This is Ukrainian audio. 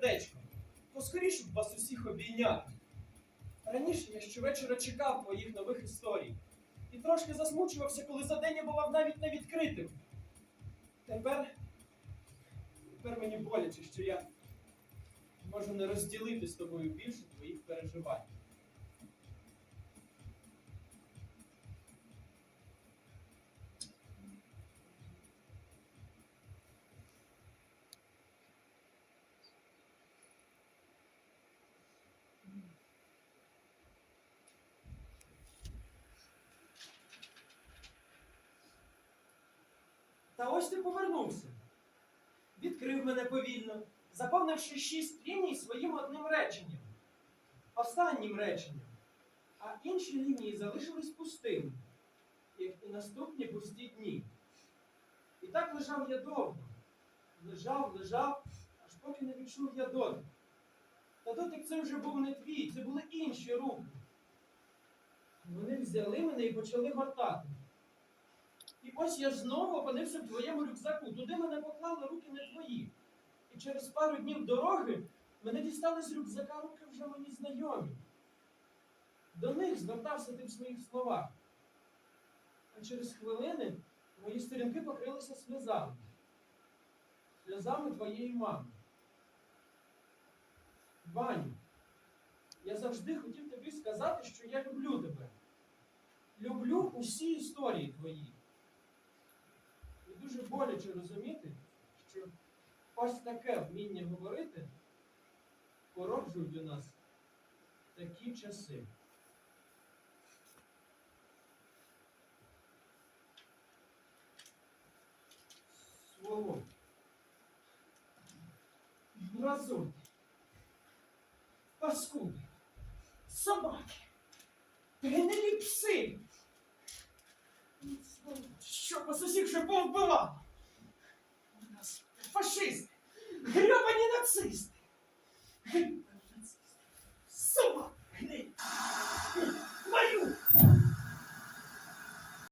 сердечко. Поскоріше б вас усіх обійняти. Раніше я щовечора чекав твоїх нових історій. І трошки засмучувався, коли за день я бував навіть не відкритим. Тепер, тепер мені боляче, що я можу не розділити з тобою більше твоїх переживань. Та ось ти повернувся. Відкрив мене повільно, заповнивши шість ліній своїм одним реченням, останнім реченням, а інші лінії залишились пустими, як і наступні пусті дні. І так лежав я довго. Лежав, лежав, аж поки не відчув я дотик. Та дотик це вже був не твій, це були інші руки. Вони взяли мене і почали гортати. І ось я знову опинився в твоєму рюкзаку. Туди мене поклали руки не твої. І через пару днів дороги мене дістали з рюкзака руки вже мені знайомі. До них звертався ти в своїх словах. А через хвилини мої сторінки покрилися сльозами. Сльозами твоєї мами. Ваню, я завжди хотів тобі сказати, що я люблю тебе. Люблю усі історії боляче розуміти, що ось таке вміння говорити породжують у нас такі часи. Своло. Мразоти. Паскуди. Собаки. Гнилі пси. Що по усіх вже повбивало? У нас фашисти, грьобані нацисти.